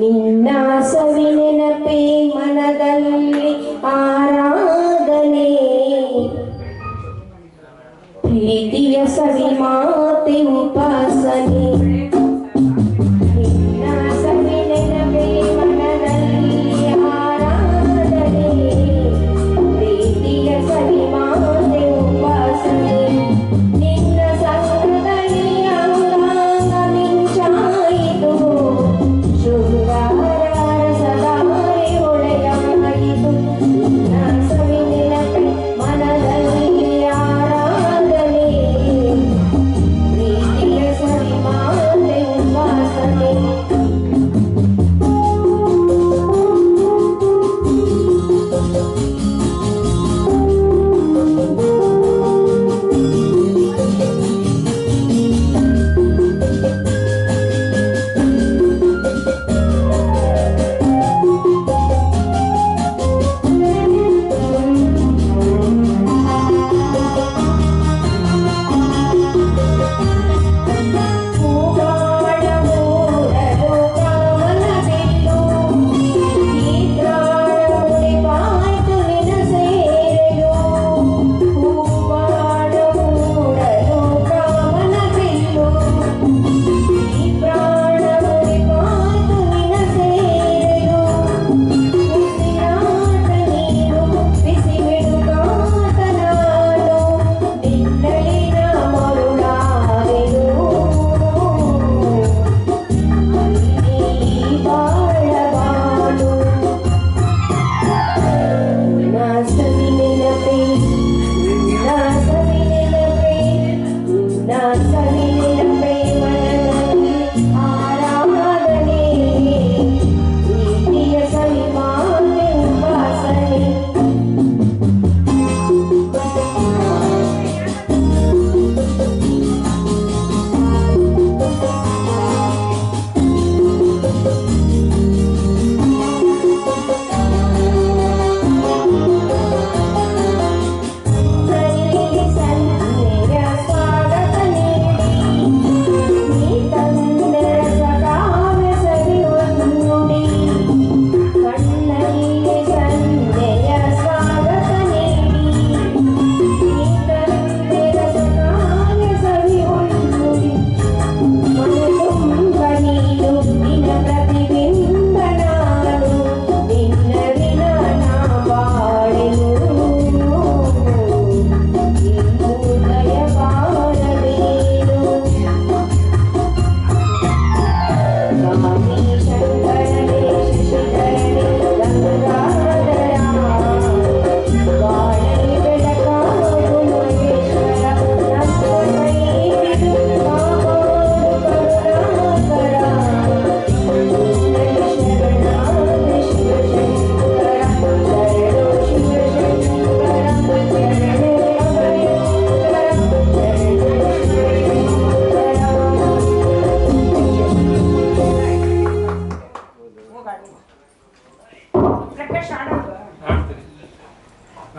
ನಿನ್ನಾಸವಿ ನೆನಪೇ ಮನದಲ್ಲಿ ಆರಾ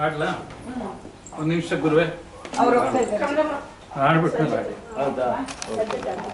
ಆಡ್ಲಾ ಒಂದು ನಿಮಿಷ ಗುರುವೆ. ಅವ್ರು ಆಡ್ಬಿಟ್ಟು ಹೌದಾ?